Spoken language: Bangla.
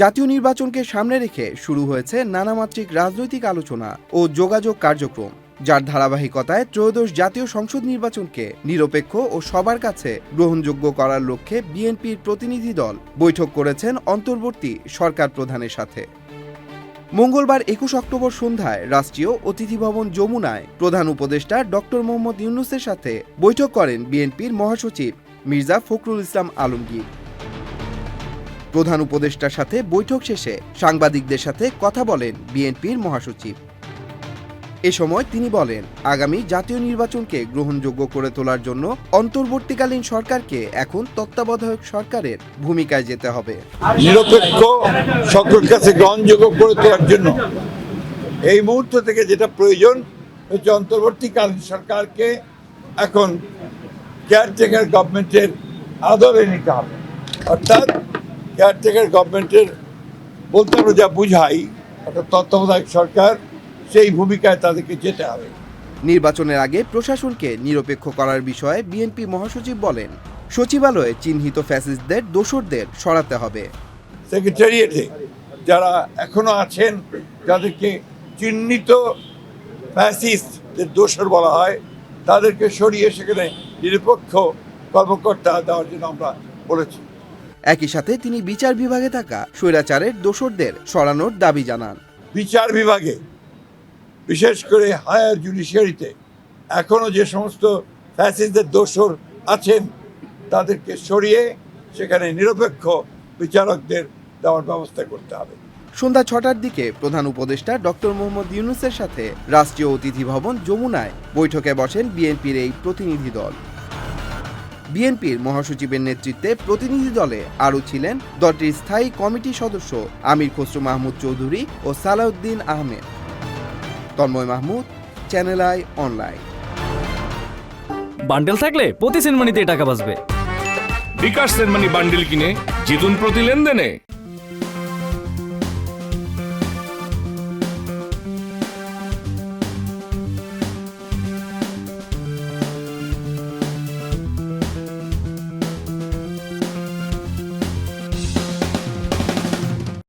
জাতীয় নির্বাচনকে সামনে রেখে শুরু হয়েছে নানামাত্রিক রাজনৈতিক আলোচনা ও যোগাযোগ কার্যক্রম, যার ধারাবাহিকতায় ত্রয়োদশ জাতীয় সংসদ নির্বাচনকে নিরপেক্ষ ও সবার কাছে গ্রহণযোগ্য করার লক্ষ্যে বিএনপির প্রতিনিধি দল বৈঠক করেছেন অন্তর্বর্তী সরকার প্রধানের সাথে। মঙ্গলবার একুশ অক্টোবর সন্ধ্যায় রাষ্ট্রীয় অতিথি ভবন যমুনায় প্রধান উপদেষ্টা ডক্টর মোহাম্মদ ইউনুসের সাথে বৈঠক করেন বিএনপির মহাসচিব মির্জা ফখরুল ইসলাম আলমগীর। প্রধান উপদেষ্টার সাথে বৈঠক শেষে সাংবাদিকদের সাথে কথা বলেন বিএনপির মহাসচিব। এ সময় তিনি বলেন, আগামী জাতীয় নির্বাচনকে গ্রহণযোগ্য করে তোলার জন্য অন্তর্বর্তীকালীন সরকারকে এখন তত্ত্বাবধায়ক সরকারের ভূমিকায় যেতে হবে। নিরপেক্ষ সকলের কাছে গ্রহণযোগ্য করে তোলার জন্য এই মুহূর্ত থেকে যেটা প্রয়োজন, হচ্ছে অন্তর্বর্তীকালীন সরকারকে এখন কেয়ারটেকার গভর্নমেন্টের আদরে নিতে হবে। অর্থাৎ কেয়ারটেকার গভর্নমেন্টের বলতে আমরা যা বুঝাই অর্থাৎ তত্ত্বাবধায়ক সরকার সেই ভূমিকায় তাদেরকে যেতে হবে। নির্বাচনের আগে প্রশাসনকে নিরপেক্ষ করার বিষয়ে বিএনপি মহাসচিব বলেন সচিবালয়ে চিহ্নিত ফ্যাসিস্টদের দোসরদের সরাতে হবে। সেক্রেটারিয়েটে যারা এখনও আছেন যাদেরকে চিহ্নিত ফ্যাসিস্টদের দোষর বলা হয় তাদেরকে সরিয়ে সেখানে নিরপেক্ষ কর্মকর্তা দেওয়ার জন্য আমরা বলেছি। একই সাথে তিনি বিচার বিভাগে থাকা স্বৈরাচারের দোষরদের সরানোর দাবি জানান। বিচার বিভাগে বিশেষ করে হায়ার জুডিশিয়ারিতে এখনও যে সমস্ত ফ্যাসিস্টদের দোষর আছেন তাদেরকে সরিয়ে সেখানে নিরপেক্ষ বিচারকদের দেওয়ার ব্যবস্থা করতে হবে। সন্ধ্যা ছটার দিকে প্রধান উপদেষ্টা ডক্টর মোহাম্মদ ইউনুসের সাথে রাষ্ট্রীয় অতিথি ভবন যমুনায় বৈঠকে বসেন বিএনপির এই প্রতিনিধি দল। বিএনপির মহাসচিবের নেতৃত্বে প্রতিনিধি দলে আরও ছিলেন দলটির স্থায়ী কমিটি সদস্য আমির খসরু মাহমুদ চৌধুরী ও Salahuddin Ahmed. Tanmoy Mahmud channel I online bundle থাকলে প্রতি সেনমানিতে টাকা বাঁচবে। বিকাশ সেনমানি বান্ডেল কিনে জিতুন প্রতি লেনদেনে।